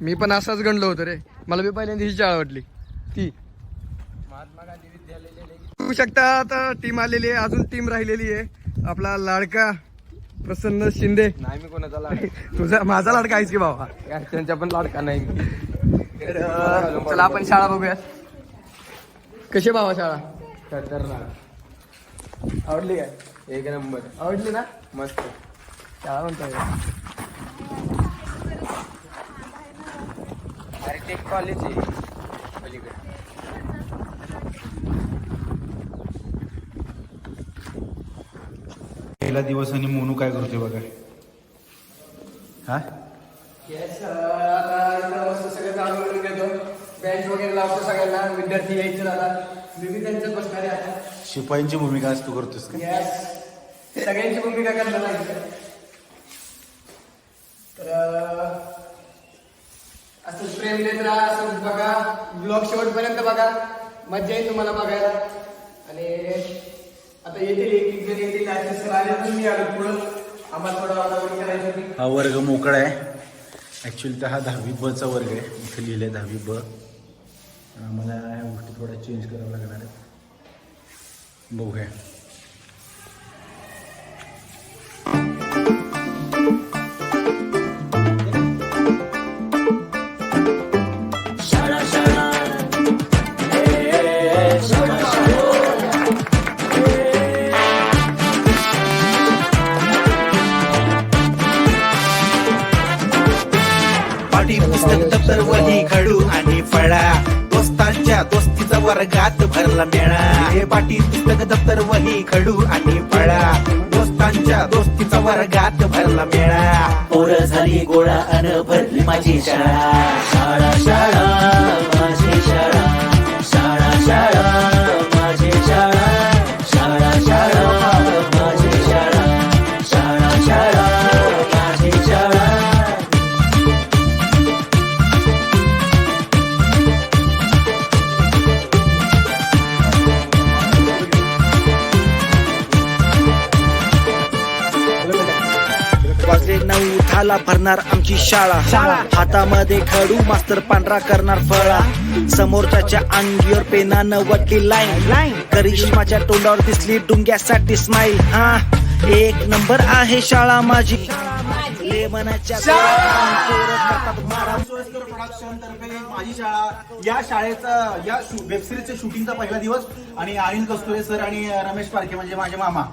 मी पण असाच गणलो होतो रे. मला बी पहिल्यांदा ही शाळा वाटली. ती. महात्मा गांधी विद्यालय बघू शकता आता टीम आलेली आहे अजून टीम राहिलेली आहे. आपला लाडका प्रसन्न शिंदे. नाही मी कोणाचा लाड तुझा माझा लाडका आहेस की बाबा? त्यांच्या पण लाडका नाही. चला आपण शाळा बघूयात. कशी बाबा शाळा? खतरनाक. आवडली काय? एक नंबर. आवडली ना? मस्त. शाळा म्हणतोय. अरे ते कॉलेज आहे. पलीकडे. पहिला दिवस आणि मोनू काय करतोय बघा. हा? बेंच वगैरे लावतो सगळ्यांना विद्यार्थी यायचे आता मी बी त्यांच्यात बसणार आहे आता शिपायांची भूमिका आज तू करतोस का? येस सगळ्यांची भूमिका करणार आहे तर असंच असं प्रेम देत राहा असं बघा ब्लॉग शेवटपर्यंत बघा. मजा येईल तुम्हाला बघायला. आणि आता येतील एक एक जण येतील सर आले तुम्ही मी आलो पुढं. आम्हाला थोडं वातावरण करायचं होती. हा वर्ग मोकळा आहे. ॲक्च्युली तर हा दहावी बचा वर्ग आहे. इथे लिहिलं आहे दहावी ब. आम्हाला ह्या गोष्टी थोड्या चेंज कराव्या लागणार आहेत. बघूया. वर्गात भरला मेळा. हे पाठी पुस्तक दप्तर वही खडू आणि फळा. दोस्तांच्या दोस्तीचा वर्गात भरला मेळा. पोर झाली गोळा अन भरली माझी शाळा. शाळा शाळा माझी शाळा. शाळा शाळा. दहाला भरणार आमची शाळा. हातामध्ये खडू मास्तर पांढरा करणार फळा. समोरच्या अंगीवर पेनानं वटली लाईन लाईन करिश्माच्या तोंडावर दिसली डुंग्यासाठी स्माईल हा एक नंबर आहे शाळा माझी. माझी शाळा. या शाळेचा या वेबसिरीजच्या शूटिंगचा पहिला दिवस आणि अनिल कस्तुरे सर आणि रमेश पारखे म्हणजे माझे मामा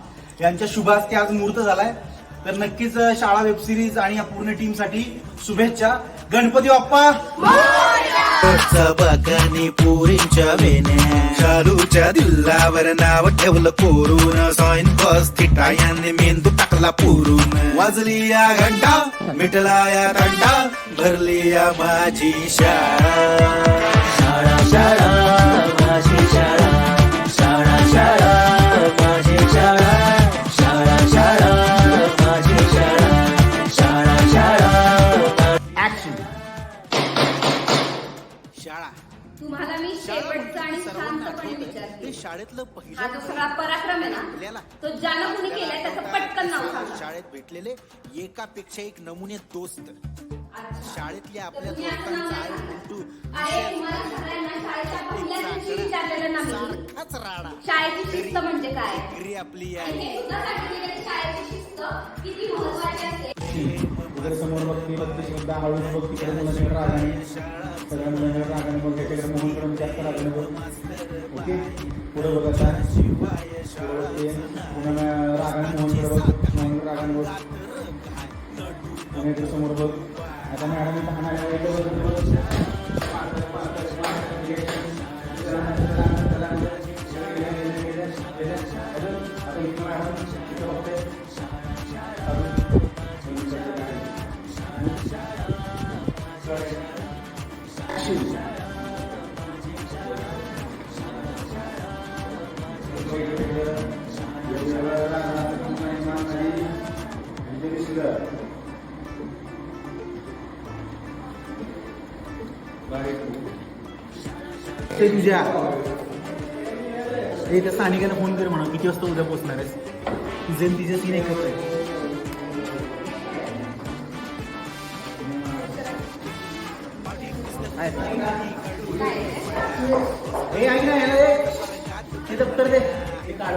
यांच्या शुभास्ते आज मुहूर्त झालाय. तर नक्कीच शाळा वेब सिरीज आणि या पूर्ण टीमसाठी शुभेच्छा. गणपती बाप्पा! बघणी पुरींच्या वेण्या. शालूच्या दिल्लावर नाव ठेवलं कोरून. सॉइन बस थिटा याने मेंदू टाकला पुरून. वाजली या घंटा मिटला या तंटा भरली या माझी शाळा. शाळा शाळा. शाळेतलं हा पहिलं सगळा पराक्रम आहे ना आपल्याला तो ज्यानं कुणी केलाय त्याचं पटकन नाव सांगा. शाळेत भेटलेले एकापेक्षा एक नमुने दोस्त. अच्छा. शाळेतले तर आपल्या तुम्ही आता नाव दोस्तांचा काय आई सांगा? पिंटू अरे तुम्हाला सगळ्यांना शाळेच्या पहिल्या दिवशी विचारलेलं ना मी सारखाच राडा. शाळेची शिस्त म्हणजे काय? डिग्री आपली आणि आहे हे सुद्धा सांगितलेलं की शाळेची शिस्त किती महत्वाची असते? तिकडे समोर बघते बघते सुद्धा हळूच बघ तिकडे मुलांकडे रागाने सगळ्या मुलांकडे रागाने बघ त्याच्याकडे मोहनकडे जास्त रागाने बघ ओके? पुढे बघ आता. पुढे पुन्हा रागाने मोहनकडे बघ मोहनकडे रागाने बघ. पुन्हा समोर बघ. आता मॅडम इथं हाणायला ते तुझ्या. ते त्या स्थानिकांना फोन कर म्हणा. किती वाजता उद्या पोचणार आहेस? तुझे तिच्या तीन एकत्र आहे. हे ऐक ना याला दे. ते दप्तर दे ते काढ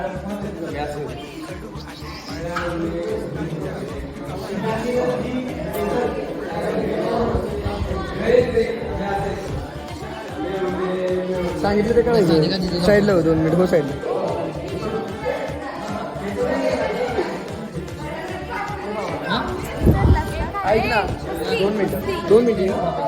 सांगितलं ते कळायचं साईडला हो दोन मिनिट हो? साईडला ऐक ना दोन मिनिटं दोन मिनिटं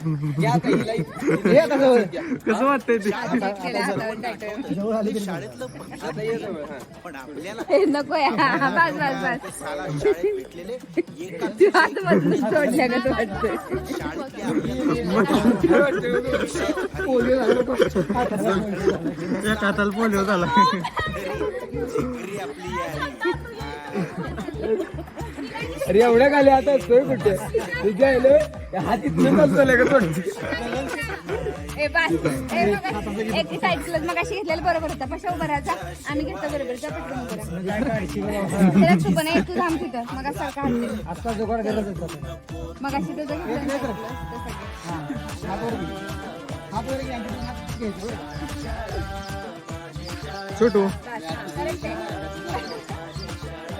कसं वाटतंय ते? पण आपल्याला नको या. बस बस बस. साला शाळेत भेटलेले तू आतमधून सोडल्यागत वाटतंय एक हाताला पोलिओ झाला अरे एवढ्या खाली आता असतोय कुठे? तुझ्या ए बस. ए मग एकी साईडला मग अशी घेतलेलं बरोबर होता. पशा उभा राहायचा. आम्ही घेतो बरोबर. जा पटकन उभं राहा. त्याला तू पण ए, तू थांब तिथं. मग सारखा हात दे. आता जुगाड करत होता मग अशी तुझं घेतलं. तसं. छोटू. आहे.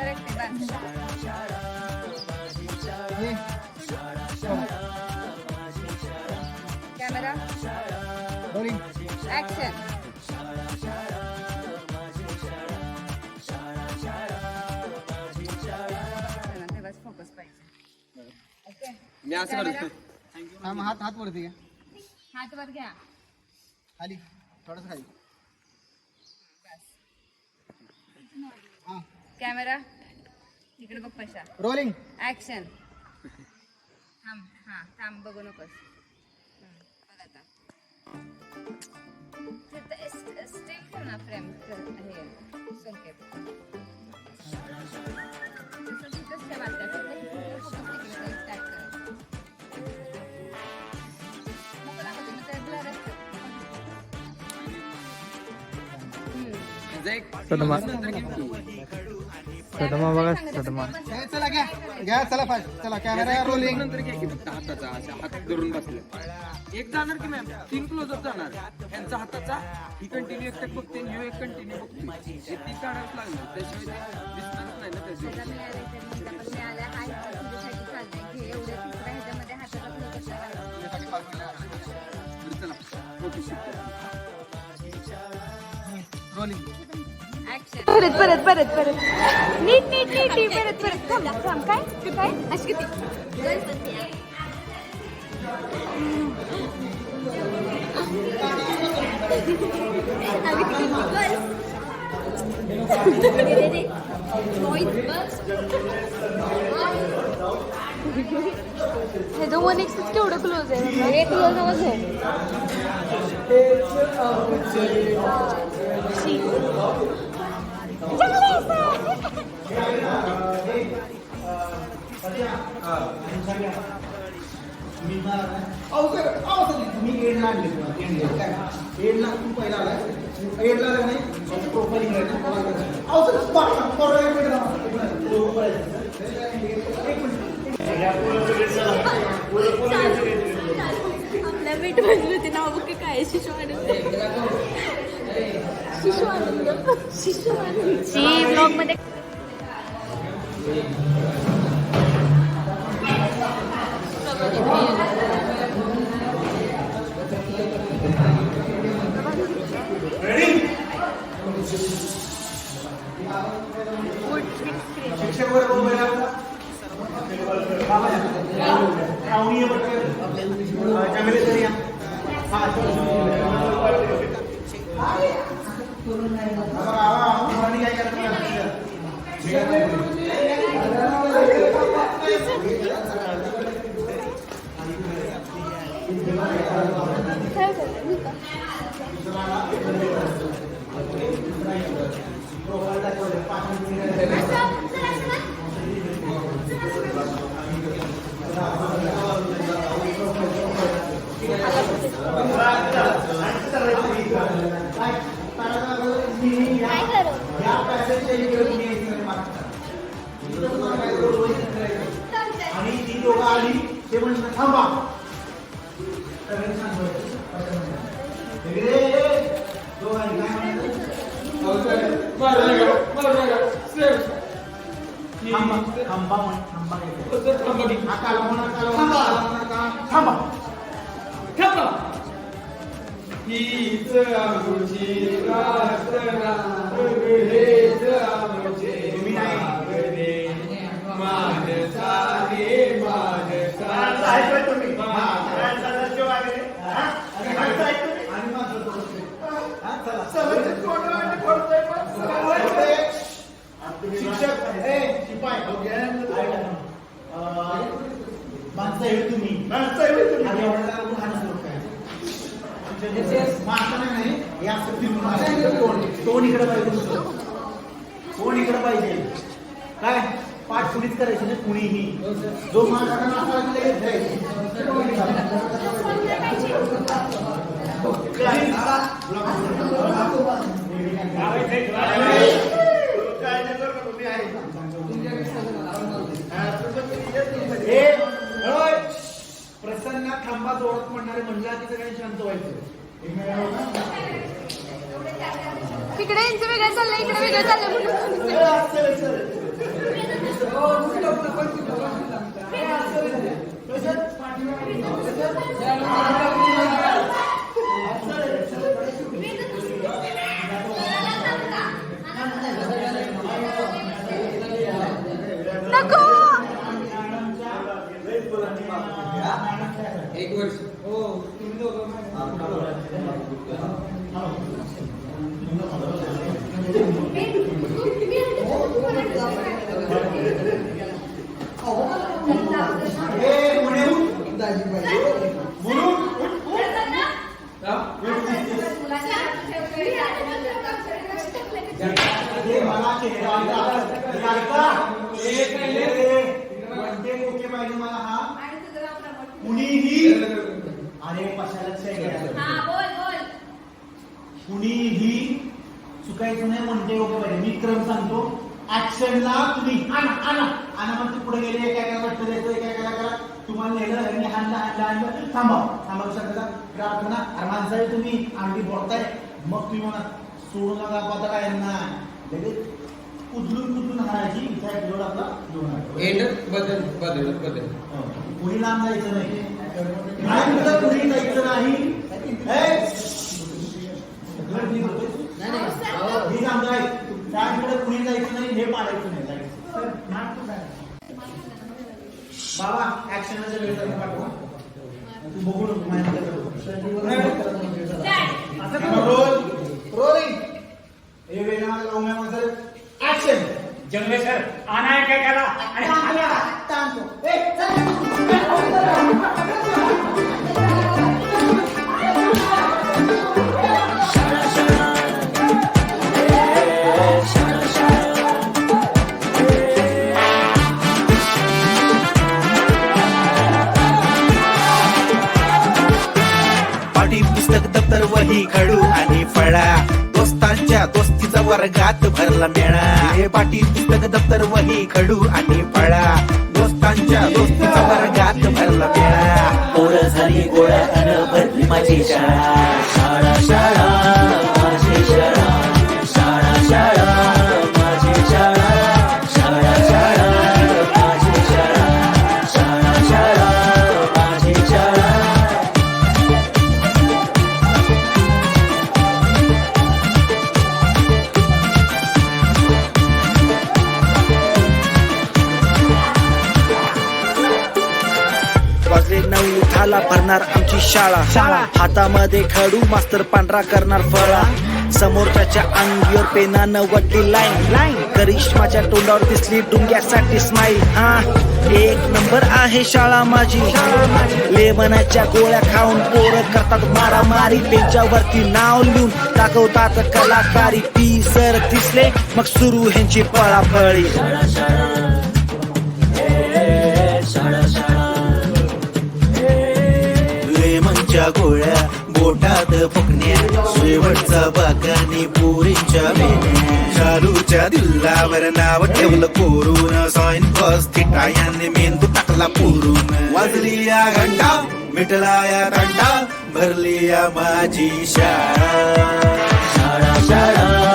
Correct आहे, ऍक्शन फोकस पाहिजे ओके मी असं करतो. हात हात वरती घ्या. हात वर घ्या. खाली. थोडस खाली. कॅमेरा इकडे बघ पशा रोलिंग ऍक्शन थांब. हा थांब. बघू नकोस. ठेव ना फ्रेम हे संकेत तिथंच ठेव. सदमा सदमा बघा सदमा चला घ्या घ्या चला फास्ट चला कॅमेरा रोलिंग नंतर घ्या की फक्त हाताचा असा हात धरून बसले एक जाणार की मॅम तीन क्लोजअप जाणार. यांचा हाताचा. ही कंटिन्यू एक टक बघते ह्यो एक कंटिन्यू बघते हे ती काढावंच लागणार. त्याशिवाय दिसणारच नाही ना त्याशिवाय. हा चला. रोलिंग परत परत परत परत. नीट नीट नीट नीट. परत परत. थांब थांब. काय? काय? अशी किती? हे दोन वन एक्स केवढं क्लोज आहे? एक क्लोज आहे अहो सर तुम्ही एडला आणले तुम्हाला एड काय एडला तू पहिला आलाय एडला आला नाही प्रोफाईल करायचं नाव बघ काय शिशु आनंद शिशु आनंद शिशु आनंद ब्लॉगमध्ये शिक्षक वर्ग उभे राहतात. थांबा थांबा म्हण, थांबा घ्यायचं. हा कालवा म्हणा, कालवा म्हणा, कालवा म्हणा, कालवा. थांबा हीच आमची प्रार्थना हेच आमचे तुम्ही नाही. मागणे मानसा रे मानसा ऐकलं तुम्ही? हा, सदाशिव वगैरे. हा? आणि माणसं ऐकलं तुम्ही? आणि माणसं थोडंसं. हा, चला. होते. शिक्षक ए, शिपाई ऐका. अं, माणसं आहे तुम्ही आणि एवढ्या जरा उभं राहणं सुरू काय? माणसं नाही, नाही हे असं इकडे पाहिजे कोण इकडे पाहिजे. काय? पाठ कुणीच करायची ना कुणीही. जो माझा असा लगेच प्रसन्न थांबा जोरात म्हणणारे म्हणला की सगळ्यांनी शांत व्हायचं. एकमेकांना तिकडे यांचं वेगळं चाललंय इकडे वेगळं चाललंय. म्हणून नको! एक वर्ष. हे. म्हणे म्हणून हे मला चेहरा ऐका. हे ऐका. हे वरते ओके पाहिजे मला हा कुणीही अरे पशाला हा बोल बोल कुणीही चुकायचं नाही म्हणते ओके पाहिजे मी क्रम सांगतो. ऍक्शनला तुम्ही आणा आणा आणा मग तू पुढे गेले काय काय वाटतं द्यायचं काय काय करा. तुम्हाला नेलं यांनी हाणलं हाणलं हाणलं थांबा थांबा शकता अरे माणसं आहे तुम्ही आंटी बोलताय. मग तुम्ही म्हणा सोडू नका पता यांना लगेच कुठून हाणायची इथे एक जोड आपला. एंड बदल बदल बदल. हो. कोणी लांब जायचं नाही. कुणी जायचं नाही. हे? मी त्याकडे कुणी जायचं नाही हे पाडायचं नाही जायचं बाबा ऍक्शनच्या वेळेला पाठवा तू बघू नको माझ्या रोल रोलिंग हे वेळेला माझा लवंगा माझं ऍक्शन जंगले सर आना काय करा आणि ताणतो दप्तर खडू आणि फळा. दोस्तांच्या दोस्तीचा वर्गात भरला मेळा. हे पाटी पुस्तक दप्तर वही खडू आणि फळा. दोस्तांच्या दोस्तीचा वर्गात भरला मेळा. पोरं झाली गोळा अन भरली माझी शाळा. झाला भरणार आमची शाळा. शाळा. हातामध्ये खडू मास्तर पांढरा करणार फळा. समोरच्या अंगीवर पेनानं वटली लाईन लाईन करिश्माच्या तोंडावर दिसली डुंग्यासाठी स्माईल हा एक नंबर आहे शाळा माझी. लेमनाच्या गोळ्या खाऊन पोरं करतात मारामारी. त्यांच्यावरती नाव लिहून दाखवतात कलाकारी. पी सर दिसले मग सुरू ह्यांची पळापळी. पुरीच्या गोळ्या बोटात फुकण्या शेवटचा बागानी पुरीच्या मेन्या शालूच्या दिल्लावर नाव ठेवलं कोरून साईन बस थिटा मेंदू टाकला पुरून. वाजली या घंटा मिटला या घंटा भरली या माझी शाळा. शाळा शाळा.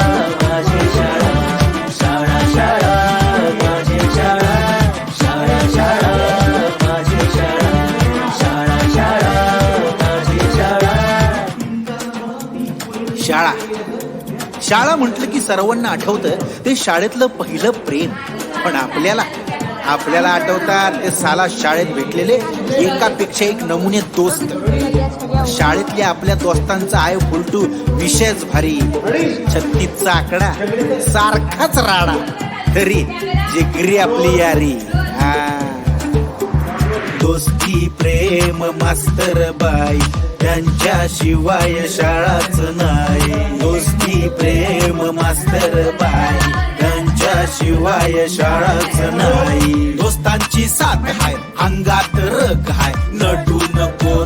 शाळा म्हटलं की सर्वांना आठवतं ते शाळेतलं पहिलं प्रेम. पण आपल्याला आपल्याला आठवतात ते साला शाळेत भेटलेले एकापेक्षा एक नमुने दोस्त. शाळेतल्या आपल्या दोस्तांचा आय फुलटू विषयच भारी. छत्तीसचा आकडा सारखाच राडा. तरी जिगरी आपली यारी. हा. दोस्ती प्रेम मास्तर बाई. त्यांच्याशिवाय शाळाच नाही. दोस्ती प्रेम मास्तर बाई. त्यांच्याशिवाय शाळाच नाही. दोस्तांची साथ हाय अंगात रग हाय. नटू नको